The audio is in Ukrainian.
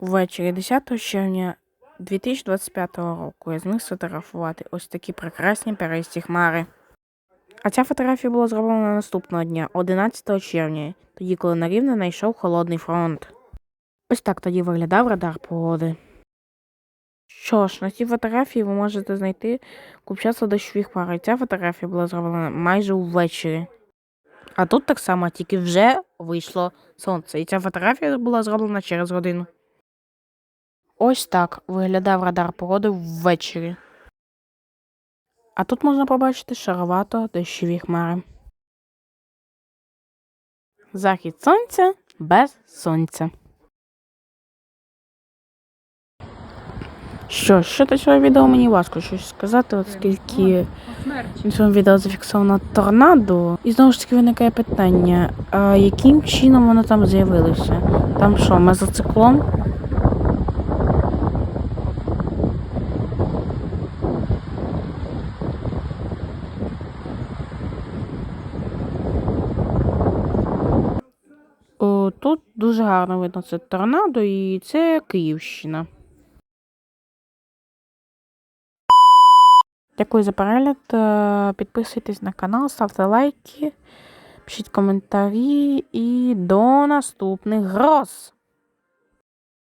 Ввечері 10 червня 2025 року я зміг сфотографувати ось такі прекрасні перисті хмари. А ця фотографія була зроблена наступного дня, 11 червня, тоді, коли на рівне знайшов холодний фронт. Ось так тоді виглядав радар погоди. Що ж, на цій фотографії ви можете знайти купчасто дощових. І Ця фотографія була зроблена майже ввечері. А тут так само, тільки вже вийшло сонце. І ця фотографія була зроблена через годину. Ось так виглядав радар погоди ввечері. А тут можна побачити шаровато дощові хмари. Захід сонця без сонця. Що, ж, щодо цього відео мені важко щось сказати, оскільки в цьому відео зафіксовано торнадо. І знову ж таки виникає питання, а яким чином воно там з'явилося? Там що, мезоциклон? Тут дуже гарно видно це торнадо, і це Київщина. Дякую за перегляд. е, Підписуйтесь на канал, ставте лайки, пишіть коментарі і до наступних гроз!